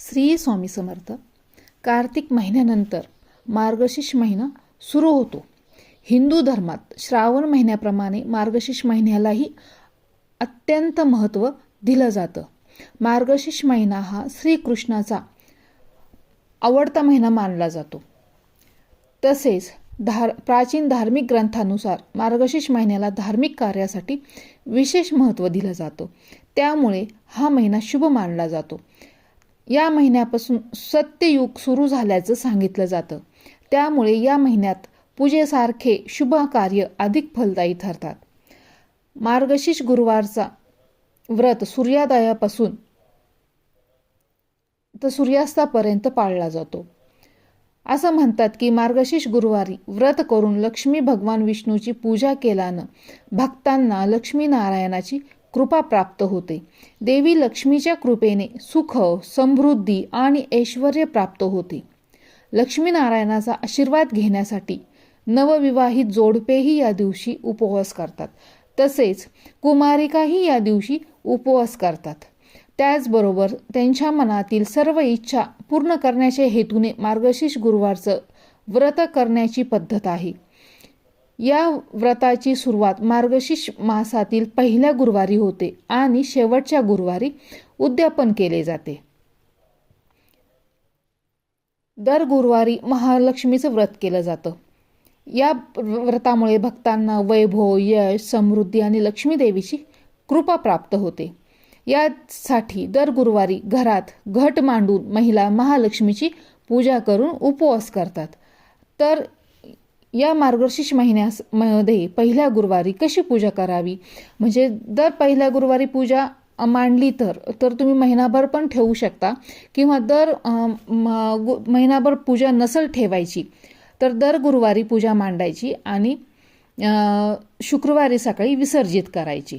श्री स्वामी समर्थ कार्तिक महिन्यानंतर मार्गशीर्ष महिना सुरू होतो. हिंदू धर्मात श्रावण महिन्याप्रमाणे मार्गशीर्ष महिन्यालाही अत्यंत महत्त्व दिलं जातं. मार्गशीर्ष महिना हा श्रीकृष्णाचा आवडता महिना मानला जातो. तसेच धार प्राचीन धार्मिक ग्रंथानुसार मार्गशीर्ष महिन्याला धार्मिक कार्यासाठी विशेष महत्त्व दिलं जातं. त्यामुळे हा महिना शुभ मानला जातो. या महिन्यापासून सत्ययुग सुरू झाल्याचं सांगितलं जातं. त्यामुळे या महिन्यात पूजेसारखे शुभ कार्य अधिक फलदायी ठरतात. मार्गशीर्ष गुरुवारचा व्रत सूर्योदयापासून तर सूर्यास्तापर्यंत पाळला जातो. असं म्हणतात की मार्गशीर्ष गुरुवारी व्रत करून लक्ष्मी भगवान विष्णूची पूजा केल्यानं भक्तांना लक्ष्मीनारायणाची कृपा प्राप्त होते. देवी लक्ष्मीच्या कृपेने सुख समृद्धी आणि ऐश्वर प्राप्त होते. लक्ष्मीनारायणाचा आशीर्वाद घेण्यासाठी नवविवाहित जोडपेही या दिवशी उपवास करतात. तसेच कुमारिकाही या दिवशी उपवास करतात. त्याचबरोबर त्यांच्या मनातील सर्व इच्छा पूर्ण करण्याच्या हेतूने मार्गशीर्ष गुरुवारचं व्रत करण्याची पद्धत आहे. या व्रताची सुरुवात मार्गशीर्ष मासातील पहिल्या गुरुवारी होते आणि शेवटच्या गुरुवारी उद्यापन केले जाते. दर गुरुवारी महालक्ष्मीचं व्रत केलं जातं. या व्रतामुळे भक्तांना वैभव यश समृद्धी आणि लक्ष्मी देवीची कृपा प्राप्त होते. यासाठी दर गुरुवारी घरात घट मांडून महिला महालक्ष्मीची पूजा करून उपवास करतात. तर या मार्गशीर्ष महिन्यामध्ये पहिल्या गुरुवारी कशी पूजा करावी? म्हणजे दर पहिल्या गुरुवारी पूजा मांडली तर तर तुम्ही महिनाभर पण ठेवू शकता. किंवा दर महिनाभर पूजा नसल ठेवायची तर दर गुरुवारी पूजा मांडायची आणि शुक्रवारी सकाळी विसर्जित करायची.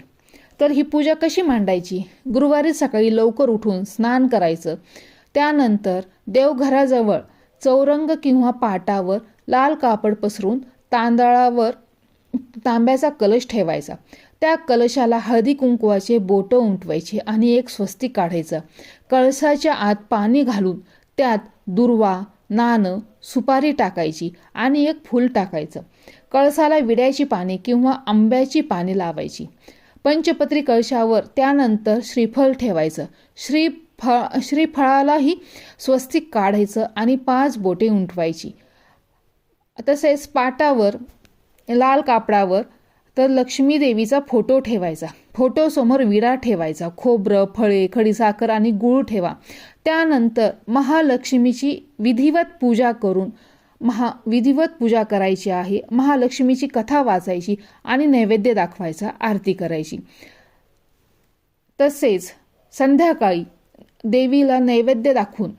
तर ही पूजा कशी मांडायची? गुरुवारी सकाळी लवकर उठून स्नान करायचं. त्यानंतर देवघराजवळ चौरंग किंवा पाटावर लाल कापड पसरून तांदळावर तांब्याचा कलश ठेवायचा. त्या कलशाला हळदी कुंकवाचे बोटं उमटवायचे आणि एक स्वस्तिक काढायचं. कळसाच्या आत पाणी घालून त्यात दुर्वा नाणं सुपारी टाकायची आणि एक फूल टाकायचं. कळसाला विड्याची पाने किंवा आंब्याची पाने लावायची. पंचपत्री कळशावर त्यानंतर श्रीफळ ठेवायचं. श्रीफळ श्रीफळालाही स्वस्तिक काढायचं आणि पाच बोटे उमटवायची. तसेच पाटावर लाल कापडावर तर लक्ष्मी देवीचा फोटो ठेवायचा. फोटोसमोर विडा ठेवायचा. खोबरं फळे खडीसाखर आणि गूळ ठेवा. त्यानंतर महालक्ष्मीची विधिवत पूजा करून महा विधिवत पूजा करायची आहे. महालक्ष्मीची कथा वाचायची आणि नैवेद्य दाखवायचा आरती करायची. तसेच संध्याकाळी देवीला नैवेद्य दाखवून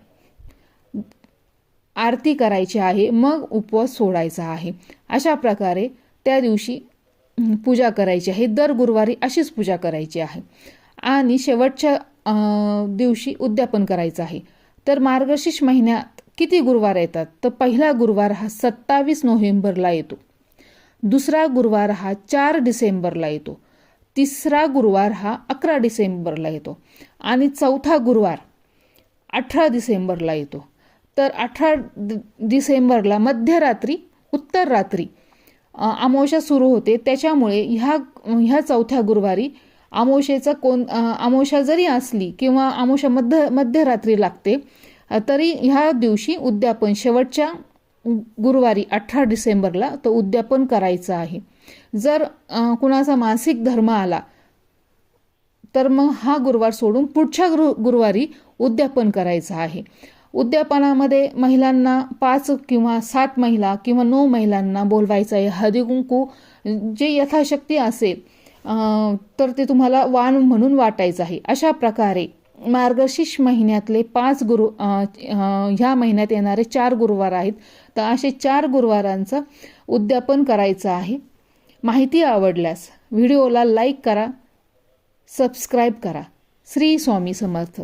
आरती करायची आहे मग उपवास सोडायचा आहे. अशा प्रकारे त्या दिवशी पूजा करायची आहे. दर गुरुवारी अशीच पूजा करायची आहे. आणि शेवटच्या दिवशी उद्यापन करायचं आहे. तर मार्गशीर्ष महिन्यात किती गुरुवार येतात? तर पहिला गुरुवार हा सत्तावीस नोव्हेंबरला येतो. दुसरा गुरुवार हा चार डिसेंबरला येतो. तिसरा गुरुवार हा अकरा डिसेंबरला येतो. आणि चौथा गुरुवार अठरा डिसेंबरला येतो. तर अठरा डिसेंबरला मध्यरात्री उत्तर रात्री अमावस्या सुरू होते. त्याच्यामुळे ह्या ह्या चौथ्या गुरुवारी अमावशेचा कोण अमावस्या जरी असली किंवा अमावस्या मध्य मध्यरात्री लागते तरी ह्या दिवशी उद्यापन शेवटच्या गुरुवारी अठरा डिसेंबरला तो उद्यापन करायचं आहे. जर कुणाचा मासिक धर्म आला तर मग हा गुरुवार सोडून पुढच्या गुरु गुरुवारी उद्यापन करायचं आहे. उद्यापनामध्ये महिलांना पाच किंवा सात महिला किंवा नऊ महिलांना बोलवायचं आहे. हळदीकुंकू जे यथाशक्ती असेल तर ते तुम्हाला वाण म्हणून वाटायचं आहे. अशा प्रकारे मार्गशीर्ष महिन्यातले पाच गुरु ह्या महिन्यात येणारे चार गुरुवार आहेत. तर असे चार गुरुवारांचं उद्यापन करायचं आहे. माहिती आवडल्यास व्हिडिओला लाईक करा सबस्क्राईब करा. श्री स्वामी समर्थ.